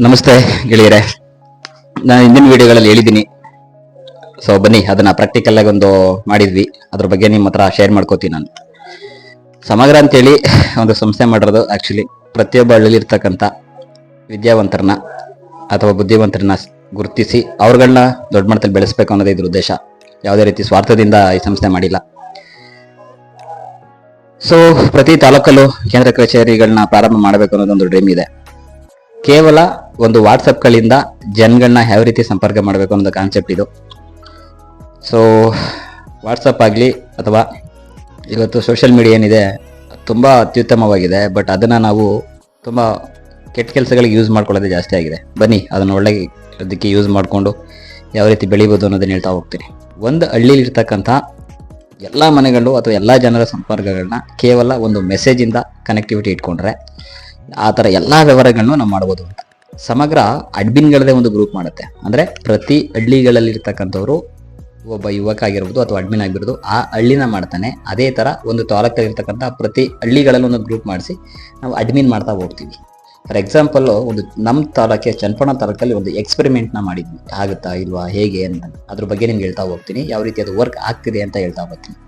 ನಮಸ್ತೆ ಗೆಳೆಯರೆ. ನಾನು ಹಿಂದಿನ ವಿಡಿಯೋಗಳಲ್ಲಿ ಹೇಳಿದ್ದೀನಿ. ಸೊ ಬನ್ನಿ, ಅದನ್ನ ಪ್ರಾಕ್ಟಿಕಲ್ ಆಗಿ ಒಂದು ಮಾಡಿದ್ವಿ. ಅದ್ರ ಬಗ್ಗೆ ನಿಮ್ಮ ಹತ್ರ ಶೇರ್ ಮಾಡ್ಕೋತೀನಿ ನಾನು. ಸಮಗ್ರ ಅಂತೇಳಿ ಒಂದು ಸಂಸ್ಥೆ ಮಾಡಿರೋದು ಆ್ಯಕ್ಚುಲಿ ಪ್ರತಿಯೊಬ್ಬ ಹಳ್ಳಿಲಿ ಇರ್ತಕ್ಕಂಥ ವಿದ್ಯಾವಂತರನ್ನ ಅಥವಾ ಬುದ್ಧಿವಂತರನ್ನ ಗುರುತಿಸಿ ಅವ್ರಗಳನ್ನ ದೊಡ್ಡ ಮಟ್ಟದಲ್ಲಿ ಬೆಳೆಸ್ಬೇಕು ಅನ್ನೋದೇ ಇದ್ರ ಉದ್ದೇಶ. ಯಾವುದೇ ರೀತಿ ಸ್ವಾರ್ಥದಿಂದ ಈ ಸಂಸ್ಥೆ ಮಾಡಿಲ್ಲ. ಸೊ ಪ್ರತಿ ತಾಲೂಕಲ್ಲೂ ಕೇಂದ್ರ ಕಚೇರಿಗಳನ್ನ ಪ್ರಾರಂಭ ಮಾಡಬೇಕು ಅನ್ನೋದೊಂದು ಡ್ರೀಮ್ ಇದೆ. ಕೇವಲ ಒಂದು ವಾಟ್ಸಪ್ಗಳಿಂದ ಜನಗಳನ್ನ ಯಾವ ರೀತಿ ಸಂಪರ್ಕ ಮಾಡಬೇಕು ಅನ್ನೋದು ಕಾನ್ಸೆಪ್ಟ್ ಇದು. ಸೊ ವಾಟ್ಸಪ್ ಆಗಲಿ ಅಥವಾ ಇವತ್ತು ಸೋಷಿಯಲ್ ಮೀಡಿಯಾ ಏನಿದೆ, ತುಂಬ ಅತ್ಯುತ್ತಮವಾಗಿದೆ ಬಟ್ ಅದನ್ನು ನಾವು ತುಂಬ ಕೆಟ್ಟ ಕೆಲಸಗಳಿಗೆ ಯೂಸ್ ಮಾಡ್ಕೊಳ್ಳೋದೇ ಜಾಸ್ತಿ ಆಗಿದೆ. ಬನ್ನಿ, ಅದನ್ನು ಒಳ್ಳೆ ಅದಕ್ಕೆ ಯೂಸ್ ಮಾಡಿಕೊಂಡು ಯಾವ ರೀತಿ ಬೆಳಿಬೋದು ಅನ್ನೋದನ್ನ ಹೇಳ್ತಾ ಹೋಗ್ತೀನಿ. ಒಂದು ಹಳ್ಳಿಲಿರ್ತಕ್ಕಂಥ ಎಲ್ಲ ಮನೆಗಳು ಅಥವಾ ಎಲ್ಲ ಜನರ ಸಂಪರ್ಕಗಳನ್ನ ಕೇವಲ ಒಂದು ಮೆಸೇಜಿಂದ ಕನೆಕ್ಟಿವಿಟಿ ಇಟ್ಕೊಂಡ್ರೆ ಆ ಥರ ಎಲ್ಲ ವ್ಯವಹಾರಗಳನ್ನು ನಾವು ಮಾಡ್ಬೋದು ಅಂತ. ಸಮಗ್ರ ಅಡ್ಮಿನ್ಗಳದೇ ಒಂದು ಗ್ರೂಪ್ ಮಾಡುತ್ತೆ. ಅಂದರೆ ಪ್ರತಿ ಹಳ್ಳಿಗಳಲ್ಲಿರ್ತಕ್ಕಂಥವ್ರು ಒಬ್ಬ ಯುವಕ ಆಗಿರ್ಬೋದು ಅಥವಾ ಅಡ್ಮಿನ್ ಆಗಿರ್ಬೋದು ಆ ಹಳ್ಳಿನ ಮಾಡ್ತಾನೆ. ಅದೇ ಥರ ಒಂದು ತಾಲೂಕಲ್ಲಿರ್ತಕ್ಕಂಥ ಪ್ರತಿ ಹಳ್ಳಿಗಳಲ್ಲಿ ಒಂದು ಗ್ರೂಪ್ ಮಾಡಿಸಿ ನಾವು ಅಡ್ಮಿನ್ ಮಾಡ್ತಾ ಹೋಗ್ತೀವಿ. ಫಾರ್ ಎಕ್ಸಾಂಪಲ್ಲು ಒಂದು ನಮ್ಮ ತಾಲೂಕೆ ಚನ್ನಪಣ ತಾಲೂಕಲ್ಲಿ ಒಂದು ಎಕ್ಸ್ಪೆರಿಮೆಂಟ್ನ ಮಾಡಿದ್ವಿ. ಆಗುತ್ತಾ ಇಲ್ವಾ, ಹೇಗೆ ಅಂತ. ಅದ್ರ ಬಗ್ಗೆ ನಿಮ್ಗೆ ಹೇಳ್ತಾ ಹೋಗ್ತೀನಿ. ಯಾವ ರೀತಿ ಅದು ವರ್ಕ್ ಆಗ್ತಿದೆ ಅಂತ ಹೇಳ್ತಾ ಹೋಗ್ತೀನಿ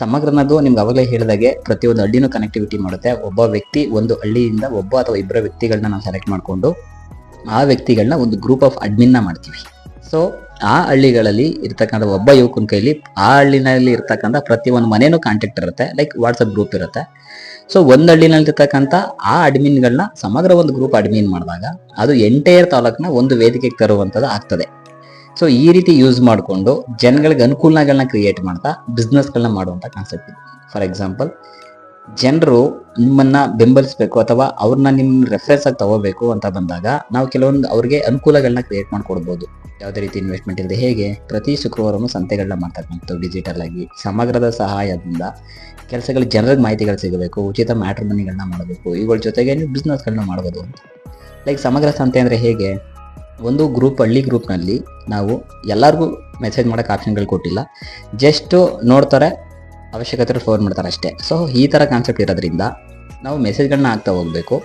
ಸಮಗ್ರನದು ನಿಮ್ಗೆ ಅವಾಗಲೇ ಹೇಳಿದಾಗೆ ಪ್ರತಿಯೊಂದು ಹಳ್ಳಿನೂ ಕನೆಕ್ಟಿವಿಟಿ ಮಾಡುತ್ತೆ. ಒಬ್ಬ ವ್ಯಕ್ತಿ ಒಂದು ಹಳ್ಳಿಯಿಂದ ಒಬ್ಬ ಅಥವಾ ಇಬ್ಬರ ವ್ಯಕ್ತಿಗಳನ್ನ ನಾವು ಸೆಲೆಕ್ಟ್ ಮಾಡಿಕೊಂಡು ಆ ವ್ಯಕ್ತಿಗಳನ್ನ ಒಂದು ಗ್ರೂಪ್ ಆಫ್ ಅಡ್ಮಿನ್ನ ಮಾಡ್ತೀವಿ. ಸೊ ಆ ಹಳ್ಳಿಗಳಲ್ಲಿ ಇರ್ತಕ್ಕಂಥ ಒಬ್ಬ ಯುವಕನ ಕೈಲಿ ಆ ಹಳ್ಳಿನಲ್ಲಿ ಇರ್ತಕ್ಕಂಥ ಪ್ರತಿಯೊಂದು ಮನೆಯೂ ಕಾಂಟ್ಯಾಕ್ಟ್ ಇರುತ್ತೆ. ಲೈಕ್ ವಾಟ್ಸಪ್ ಗ್ರೂಪ್ ಇರುತ್ತೆ. ಸೊ ಒಂದು ಹಳ್ಳಿನಲ್ಲಿ ಇರ್ತಕ್ಕಂಥ ಆ ಅಡ್ಮಿನ್ಗಳನ್ನ ಸಮಗ್ರ ಒಂದು ಗ್ರೂಪ್ ಅಡ್ಮಿನ್ ಮಾಡಿದಾಗ ಅದು ಎಂಟೈರ್ ತಾಲೂಕನ್ನ ಒಂದು ವೇದಿಕೆಗೆ ತರುವಂಥದ್ದು ಆಗ್ತದೆ. ಸೊ ಈ ರೀತಿ ಯೂಸ್ ಮಾಡಿಕೊಂಡು ಜನಗಳಿಗೆ ಅನುಕೂಲಗಳನ್ನ ಕ್ರಿಯೇಟ್ ಮಾಡ್ತಾ ಬಿಸ್ನೆಸ್ಗಳನ್ನ ಮಾಡುವಂಥ ಕಾನ್ಸೆಪ್ಟ್ ಇದೆ. ಫಾರ್ ಎಕ್ಸಾಂಪಲ್ ಜನರು ನಿಮ್ಮನ್ನ ಬೆಂಬಲಿಸಬೇಕು ಅಥವಾ ಅವ್ರನ್ನ ನಿಮ್ಮ ರೆಫರೆನ್ಸ್ ಆಗಿ ತಗೋಬೇಕು ಅಂತ ಬಂದಾಗ ನಾವು ಕೆಲವೊಂದು ಅವ್ರಿಗೆ ಅನುಕೂಲಗಳನ್ನ ಕ್ರಿಯೇಟ್ ಮಾಡ್ಕೊಡ್ಬೋದು. ಯಾವುದೇ ರೀತಿ ಇನ್ವೆಸ್ಟ್ಮೆಂಟ್ ಇಲ್ಲದೆ ಹೇಗೆ? ಪ್ರತಿ ಶುಕ್ರವಾರವೂ ಸಂತೆಗಳನ್ನ ಮಾಡ್ತಕ್ಕಂಥದ್ದು ಡಿಜಿಟಲ್ ಆಗಿ ಸಮಗ್ರದ ಸಹಾಯದಿಂದ ಕೆಲಸಗಳು ಜನರಿಗೆ ಮಾಹಿತಿಗಳು ಸಿಗಬೇಕು, ಉಚಿತ ಮ್ಯಾಟ್ರಿಮನಿಗಳನ್ನ ಮಾಡಬೇಕು, ಇವುಗಳ ಜೊತೆಗೆ ನೀವು ಬಿಸ್ನೆಸ್ಗಳನ್ನ ಮಾಡ್ಬೋದು ಲೈಕ್ ಸಮಗ್ರ ಸಂತೆ ಅಂದರೆ ಹೇಗೆ? ಒಂದು ಗ್ರೂಪ್ ಹಳ್ಳಿ ಗ್ರೂಪ್ನಲ್ಲಿ ನಾವು ಎಲ್ಲರಿಗೂ ಮೆಸೇಜ್ ಮಾಡೋಕೆ ಆಪ್ಷನ್ಗಳು ಕೊಟ್ಟಿಲ್ಲ. ಜಸ್ಟ್ ನೋಡ್ತಾರೆ ಅವಶ್ಯಕತೆ ಫೋನ್ ಮಾಡ್ತಾರೆ ಅಷ್ಟೇ. ಸೊ ಈ ಥರ ಕಾನ್ಸೆಪ್ಟ್ ಇರೋದ್ರಿಂದ ನಾವು ಮೆಸೇಜ್ಗಳನ್ನ ಹಾಕ್ತಾ ಹೋಗಬೇಕು.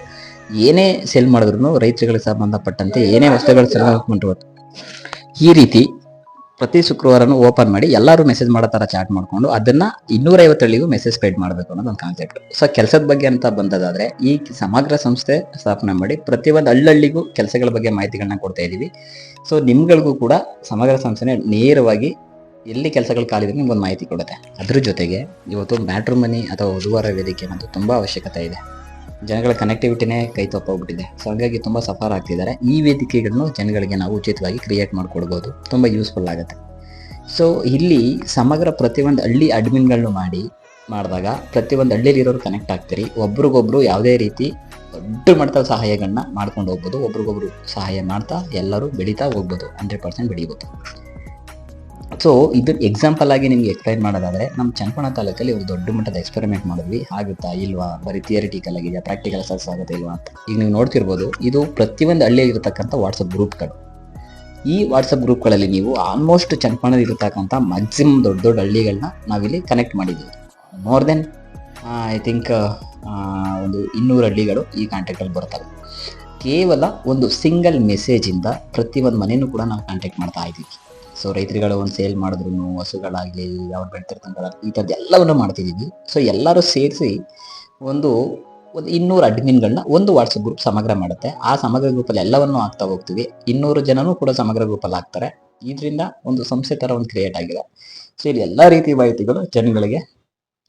ಏನೇ ಸೆಲ್ ಮಾಡಿದ್ರು ರೈತರುಗಳಿಗೆ ಸಂಬಂಧಪಟ್ಟಂತೆ ಏನೇ ವಸ್ತುಗಳು ಸೆಲ್ ಮಾಡ್ಬೋದು ಈ ರೀತಿ ಪ್ರತಿ ಶುಕ್ರವಾರನೂ ಓಪನ್ ಮಾಡಿ ಎಲ್ಲರೂ ಮೆಸೇಜ್ ಮಾಡೋ ಥರ ಚಾಟ್ ಮಾಡಿಕೊಂಡು ಅದನ್ನ ಇನ್ನೂರ ಹಳ್ಳಿಗೂ ಮೆಸೇಜ್ ಸ್ಪ್ರೆಡ್ ಮಾಡಬೇಕು ಅನ್ನೋದು ಒಂದು ಕಾನ್ಸೆಪ್ಟ್ ಸೊ ಕೆಲಸದ ಬಗ್ಗೆ ಅಂತ ಬಂದದಾದ್ರೆ ಈ ಸಮಗ್ರ ಸಂಸ್ಥೆ ಸ್ಥಾಪನೆ ಮಾಡಿ ಪ್ರತಿಯೊಂದು ಹಳ್ಳಹಳ್ಳಿಗೂ ಕೆಲಸಗಳ ಬಗ್ಗೆ ಮಾಹಿತಿಗಳನ್ನ ಕೊಡ್ತಾ ಇದ್ದೀವಿ ಸೊ ನಿಮ್ಗಳಿಗೂ ಕೂಡ ಸಮಗ್ರ ಸಂಸ್ಥೆನೆ ನೇರವಾಗಿ ಎಲ್ಲಿ ಕೆಲಸಗಳು ಕಾಲಿದ್ರೆ ನಿಮ್ಗೊಂದು ಮಾಹಿತಿ ಕೊಡುತ್ತೆ. ಅದ್ರ ಜೊತೆಗೆ ಇವತ್ತು ಮ್ಯಾಟ್ರಿಮನಿ ಅಥವಾ ವಧುವಾರ ವೇದಿಕೆ ಅನ್ನೋದು ತುಂಬ ಅವಶ್ಯಕತೆ ಇದೆ. ಜನಗಳ ಕನೆಕ್ಟಿವಿಟಿನೇ ಕೈ ತಪ್ಪೋಗ್ಬಿಟ್ಟಿದೆ ಸೊ ಹಾಗಾಗಿ ತುಂಬ ಸಫರ್ ಆಗ್ತಿದ್ದಾರೆ. ಈ ವೇದಿಕೆಗಳನ್ನು ಜನಗಳಿಗೆ ನಾವು ಉಚಿತವಾಗಿ ಕ್ರಿಯೇಟ್ ಮಾಡಿಕೊಡ್ಬೋದು. ತುಂಬ ಯೂಸ್ಫುಲ್ ಆಗುತ್ತೆ. ಸೊ ಇಲ್ಲಿ ಸಮಗ್ರ ಪ್ರತಿಯೊಂದು ಹಳ್ಳಿ ಅಡ್ಮಿನ್ಗಳನ್ನು ಮಾಡಿ, ಮಾಡಿದಾಗ ಪ್ರತಿಯೊಂದು ಹಳ್ಳಿಲಿರೋರು ಕನೆಕ್ಟ್ ಆಗ್ತೀರಿ. ಒಬ್ರಿಗೊಬ್ರು ಯಾವುದೇ ರೀತಿ ದೊಡ್ಡ ಮಟ್ಟದ ಸಹಾಯಗಳನ್ನ ಮಾಡ್ಕೊಂಡು ಹೋಗ್ಬೋದು. ಒಬ್ರಿಗೊಬ್ರು ಸಹಾಯ ಮಾಡ್ತಾ ಎಲ್ಲರೂ ಬೆಳೀತಾ ಹೋಗ್ಬೋದು. ಹಂಡ್ರೆಡ್ ಪರ್ಸೆಂಟ್ ಬೆಳೀಬೋದು. ಸೊ ಇದು ಎಕ್ಸಾಂಪಲ್ ಆಗಿ ನಿಮ್ಗೆ ಎಕ್ಸ್ಪ್ಲೈನ್ ಮಾಡೋದಾದ್ರೆ ನಮ್ಮ ಚನ್ನಪಣ ತಾಲೂಕಲ್ಲಿ ಒಂದು ದೊಡ್ಡ ಮಟ್ಟದ ಎಕ್ಸ್ಪೆರಿಮೆಂಟ್ ಮಾಡಿದ್ವಿ. ಆಗುತ್ತಾ ಇಲ್ವಾ? ಬರೀ ಥಿಯರಿಟಿಕಲ್ ಆಗಿದೆಯಾ? ಪ್ರಾಕ್ಟಿಕಲ್ ಸಕ್ಸಸ್ ಆಗುತ್ತೆ ಇಲ್ವಾ ಅಂತ. ಈಗ ನೀವು ನೋಡ್ತಿರ್ಬೋದು, ಇದು ಪ್ರತಿಯೊಂದು ಹಳ್ಳಿಯಲ್ಲಿ ಇರತಕ್ಕಂಥ ವಾಟ್ಸಪ್ ಗ್ರೂಪ್ಗಳು ಈ ವಾಟ್ಸಪ್ ಗ್ರೂಪ್ಗಳಲ್ಲಿ ನೀವು ಆಲ್ಮೋಸ್ಟ್ ಚನ್ನಪಣದಲ್ಲಿ ಇರತಕ್ಕಂಥ ಮ್ಯಾಕ್ಸಿಮಮ್ ದೊಡ್ಡ ದೊಡ್ಡ ಹಳ್ಳಿಗಳನ್ನ ನಾವಿಲ್ಲಿ ಕನೆಕ್ಟ್ ಮಾಡಿದ್ದೀವಿ. ಮೋರ್ ದೆನ್ ಐ ಥಿಂಕ್ ಒಂದು ಇನ್ನೂರು ಹಳ್ಳಿಗಳು ಈ ಕಾಂಟ್ಯಾಕ್ಟಲ್ಲಿ ಬರ್ತವೆ. ಕೇವಲ ಒಂದು ಸಿಂಗಲ್ ಮೆಸೇಜಿಂದ ಪ್ರತಿಯೊಂದು ಮನೆಯೂ ಕೂಡ ನಾವು ಕಾಂಟ್ಯಾಕ್ಟ್ ಮಾಡ್ತಾ ಇದ್ದೀವಿ. ಸೊ ರೈತರುಗಳು ಒಂದು ಸೇಲ್ ಮಾಡಿದ್ರು ಹಸುಗಳಾಗಲಿ, ಅವ್ರು ಬೆಳ್ತಿರ್ತಂಥ ಈ ಥರದ್ದು ಎಲ್ಲವನ್ನು ಮಾಡ್ತಿದ್ದೀವಿ ಸೊ ಎಲ್ಲರೂ ಸೇರಿಸಿ ಒಂದು ಒಂದು ಇನ್ನೂರು ಅಡ್ಮಿನ್ಗಳನ್ನ ಒಂದು ವಾಟ್ಸಪ್ ಗ್ರೂಪ್ ಸಮಗ್ರ ಮಾಡುತ್ತೆ. ಆ ಸಮಗ್ರ ಗ್ರೂಪಲ್ಲಿ ಎಲ್ಲವನ್ನೂ ಆಗ್ತಾ ಹೋಗ್ತೀವಿ. ಇನ್ನೂರು ಜನನೂ ಕೂಡ ಸಮಗ್ರ ಗ್ರೂಪಲ್ಲಿ ಆಗ್ತಾರೆ. ಇದರಿಂದ ಒಂದು ಸಂಸ್ಥೆ ಥರ ಒಂದು ಕ್ರಿಯೇಟ್ ಆಗಿದೆ. ಸೊ ಇಲ್ಲಿ ಎಲ್ಲ ರೀತಿ ಮಾಹಿತಿಗಳು ಜನಗಳಿಗೆ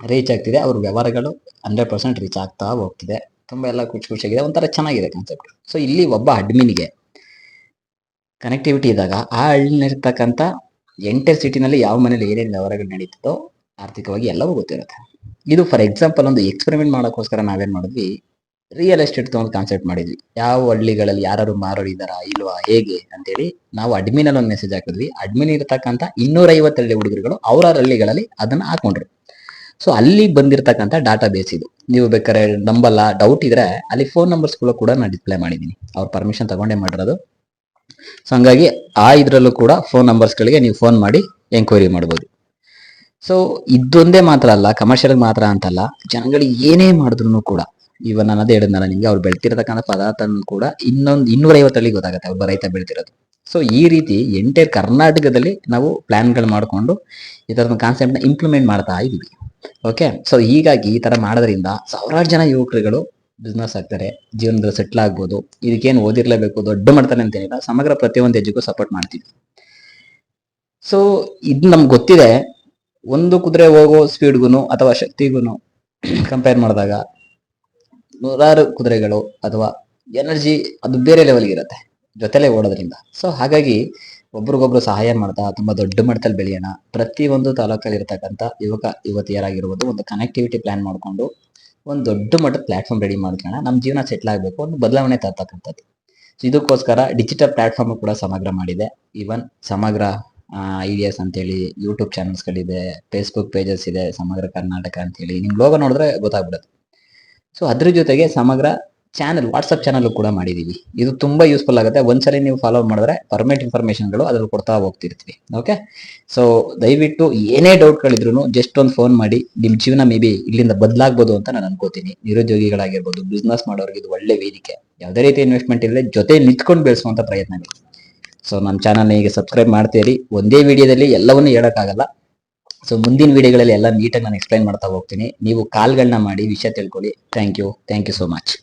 ರೀಚ್ ಆಗ್ತಿದೆ. ಅವ್ರ ವ್ಯವಹಾರಗಳು ಹಂಡ್ರೆಡ್ ಪರ್ಸೆಂಟ್ ರೀಚ್ ಆಗ್ತಾ ಹೋಗ್ತಿದೆ. ತುಂಬ ಎಲ್ಲ ಖುಷಿ ಖುಷಿಯಾಗಿದೆ. ಒಂಥರ ಚೆನ್ನಾಗಿದೆ ಕಾನ್ಸೆಪ್ಟ್ ಸೊ ಇಲ್ಲಿ ಒಬ್ಬ ಅಡ್ಮಿನ್ಗೆ ಕನೆಕ್ಟಿವಿಟಿ ಇದ್ದಾಗ ಆ ಹಳ್ಳಿನಲ್ಲಿರ್ತಕ್ಕಂಥ ಎಂಟರ್ ಸಿಟಿನಲ್ಲಿ ಯಾವ ಮನೇಲಿ ಏನೇನು ವ್ಯವಹಾರಗಳು ನಡೀತದೋ ಆರ್ಥಿಕವಾಗಿ ಎಲ್ಲವೂ ಗೊತ್ತಿರುತ್ತೆ. ಇದು ಫಾರ್ ಎಕ್ಸಾಂಪಲ್ ಒಂದು ಎಕ್ಸ್ಪೆರಿಮೆಂಟ್ ಮಾಡೋಕ್ಕೋಸ್ಕರ ನಾವೇನು ಮಾಡಿದ್ವಿ? ರಿಯಲ್ ಎಸ್ಟೇಟ್ ಒಂದು ಕಾನ್ಸೆಪ್ಟ್ ಮಾಡಿದ್ವಿ. ಯಾವ ಹಳ್ಳಿಗಳಲ್ಲಿ ಯಾರು ಮಾರೋರು ಇದ್ದಾರಾ ಇಲ್ವಾ, ಹೇಗೆ ಅಂತೇಳಿ ನಾವು ಅಡ್ಮಿನಲ್ಲಿ ಒಂದು ಮೆಸೇಜ್ ಹಾಕಿದ್ವಿ. ಅಡ್ಮಿನ್ ಇರತಕ್ಕಂಥ ಇನ್ನೂರ ಹಳ್ಳಿ ಹುಡುಗರುಗಳು ಅವರ ಹಳ್ಳಿಗಳಲ್ಲಿ ಅದನ್ನ ಹಾಕೊಂಡ್ರು. ಸೊ ಅಲ್ಲಿ ಬಂದಿರತಕ್ಕಂಥ ಡಾಟಾ ಬೇಸ್ ಇದು. ನೀವು ಬೇಕಾದ್ರೆ ನಂಬಲ್ಲ ಡೌಟ್ ಇದ್ರೆ ಅಲ್ಲಿ ಫೋನ್ ನಂಬರ್ಸ್ಗಳು ಕೂಡ ನಾನು ಡಿಸ್ಪ್ಲೇ ಮಾಡಿದ್ದೀನಿ. ಅವ್ರ ಪರ್ಮಿಷನ್ ತಗೊಂಡೇ ಮಾಡಿರೋದು. ಸೊ ಹಂಗಾಗಿ ಆ ಇದರಲ್ಲೂ ಕೂಡ ಫೋನ್ ನಂಬರ್ಸ್ಗಳಿಗೆ ನೀವು ಫೋನ್ ಮಾಡಿ ಎಂಕ್ವೈರಿ ಮಾಡ್ಬೋದು. ಸೊ ಇದೊಂದೇ ಮಾತ್ರ ಅಲ್ಲ ಕಮರ್ಷಿಯಲ್ ಮಾತ್ರ ಅಂತಲ್ಲ ಜನಗಳಿಗೆ ಏನೇ ಮಾಡಿದ್ರು ಕೂಡ ಇವನ್ ನಾನು ಅದೇ ಹೇಳಿದ್ನಲ್ಲ ನಿಮ್ಗೆ, ಅವ್ರು ಬೆಳ್ತಿರತಕ್ಕಂಥ ಪದಾರ್ಥ ಕೂಡ ಇನ್ನೊಂದು ಇನ್ನೂರೈವತ್ತು ಹಳ್ಳಿ ಗೊತ್ತಾಗುತ್ತೆ ಒಬ್ಬ ರೈತ ಬೆಳ್ತಿರೋದು. ಸೊ ಈ ರೀತಿ ಎಂಟೈರ್ ಕರ್ನಾಟಕದಲ್ಲಿ ನಾವು ಪ್ಲಾನ್ಗಳು ಮಾಡಿಕೊಂಡು ಈ ಥರದ ಕಾನ್ಸೆಪ್ಟ್ನ ಇಂಪ್ಲಿಮೆಂಟ್ ಮಾಡ್ತಾ ಇದೀವಿ. ಓಕೆ ಸೊ ಹೀಗಾಗಿ ಈ ತರ ಮಾಡೋದ್ರಿಂದ ಸಾವಿರಾರು ಜನ ಯುವಕರುಗಳು ಬಿಸ್ನೆಸ್ ಆಗ್ತಾರೆ, ಜೀವನದಲ್ಲಿ ಸೆಟ್ಲ್ ಆಗ್ಬೋದು, ಇದಕ್ಕೇನು ಓದಿರ್ಲೇಬೇಕು, ದೊಡ್ಡ ಮಾಡ್ತಾನೆ ಅಂತೇನಿಲ್ಲ ಸಮಗ್ರ ಪ್ರತಿಯೊಂದು ಹೆಜ್ಜೆಗೂ ಸಪೋರ್ಟ್ ಮಾಡ್ತೀವಿ. ಸೊ ಇದು ನಮ್ಗೆ ಗೊತ್ತಿದೆ, ಒಂದು ಕುದುರೆ ಹೋಗೋ ಸ್ಪೀಡ್ಗೂ ಅಥವಾ ಶಕ್ತಿಗೂ ಕಂಪೇರ್ ಮಾಡಿದಾಗ ನೂರಾರು ಕುದುರೆಗಳು ಅಥವಾ ಎನರ್ಜಿ ಅದು ಬೇರೆ ಲೆವೆಲ್ಗೆ ಇರುತ್ತೆ, ಜೊತೆಲೆ ಓಡೋದ್ರಿಂದ. ಸೊ ಹಾಗಾಗಿ ಒಬ್ರಿಗೊಬ್ರು ಸಹಾಯ ಮಾಡ್ತಾ, ತುಂಬಾ ದೊಡ್ಡ ಮಟ್ಟದಲ್ಲಿ ಬೆಳೆಯೋಣ. ಪ್ರತಿ ಒಂದು ತಾಲೂಕಲ್ಲಿ ಇರತಕ್ಕಂಥ ಯುವಕ, ಯುವತಿಯರಾಗಿರ್ಬೋದು, ಒಂದು ಕನೆಕ್ಟಿವಿಟಿ ಪ್ಲಾನ್ ಮಾಡ್ಕೊಂಡು ಒಂದು ದೊಡ್ಡ ಮಟ್ಟದ ಪ್ಲಾಟ್ಫಾರ್ಮ್ ರೆಡಿ ಮಾಡ್ಕೊಳ್ಳೋಣ ನಮ್ಮ ಜೀವನ ಸೆಟ್ಲ್ ಆಗಬೇಕು, ಒಂದು ಬದಲಾವಣೆ ತರ್ತಕ್ಕಂಥದ್ದು. ಸೊ ಇದಕ್ಕೋಸ್ಕರ ಡಿಜಿಟಲ್ ಪ್ಲಾಟ್ಫಾರ್ಮ್ ಕೂಡ ಸಮಗ್ರ ಮಾಡಿದೆ. ಈವನ್ ಸಮಗ್ರ ಐಡಿಯಾಸ್ ಅಂತೇಳಿ ಯೂಟ್ಯೂಬ್ ಚಾನಲ್ಸ್ಗಳಿದೆ ಫೇಸ್ಬುಕ್ ಪೇಜಸ್ ಇದೆ, ಸಮಗ್ರ ಕರ್ನಾಟಕ ಅಂತೇಳಿ. ನಿಮ್ಗೆ ಲೋಗೋ ನೋಡಿದ್ರೆ ಗೊತ್ತಾಗ್ಬಿಡುತ್ತೆ. ಸೊ ಅದ್ರ ಜೊತೆಗೆ ಸಮಗ್ರ ಚಾನಲ್ ವಾಟ್ಸಪ್ ಚಾನಲ್ ಕೂಡ ಮಾಡಿದೀವಿ. ಇದು ತುಂಬಾ ಯೂಸ್ಫುಲ್ ಆಗುತ್ತೆ. ಒಂದ್ಸರಿ ನೀವು ಫಾಲೋ ಮಾಡಿದ್ರೆ ಪರ್ಮನೆಂಟ್ ಇನ್ಫಾರ್ಮೇಶನ್ಗಳು ಅದ್ರಲ್ಲಿ ಕೊಡ್ತಾ ಹೋಗ್ತಿರ್ತೀವಿ. ಓಕೆ ಸೊ ದಯವಿಟ್ಟು ಏನೇ ಡೌಟ್ಗಳಿದ್ರು ಜಸ್ಟ್ ಒಂದು ಫೋನ್ ಮಾಡಿ ನಿಮ್ಮ ಜೀವನ ಮೇ ಬಿ ಇಲ್ಲಿಂದ ಬದಲಾಗ್ಬೋದು ಅಂತ ನಾನು ಅನ್ಕೋತೀನಿ. ನಿರುದ್ಯೋಗಿಗಳಾಗಿರ್ಬೋದು ಬಿಸ್ನೆಸ್ ಮಾಡೋರಿಗೆ ಇದು ಒಳ್ಳೆ ವೇದಿಕೆ. ಯಾವುದೇ ರೀತಿ ಇನ್ವೆಸ್ಟ್ಮೆಂಟ್ ಇಲ್ಲದೆ ಜೊತೆ ನಿಂತ್ಕೊಂಡು ಬೆಳೆಸುವಂತ ಪ್ರಯತ್ನ ಸೊ ನಮ್ಮ ಚಾನಲ್ನ ಈಗ ಸಬ್ಸ್ಕ್ರೈಬ್ ಮಾಡ್ತೀರಿ. ಒಂದೇ ವಿಡಿಯೋದಲ್ಲಿ ಎಲ್ಲವನ್ನೂ ಹೇಳೋಕ್ಕಾಗಲ್ಲ. ಸೊ ಮುಂದಿನ ವಿಡಿಯೋಗಳಲ್ಲಿ ಎಲ್ಲ ನೀಟಾಗಿ ನಾನು ಎಕ್ಸ್ಪ್ಲೈನ್ ಮಾಡ್ತಾ ಹೋಗ್ತೀನಿ. ನೀವು ಕಾಲ್ಗಳನ್ನ ಮಾಡಿ, ವಿಷಯ ತಿಳ್ಕೊಳ್ಳಿ. Thank you thank you so much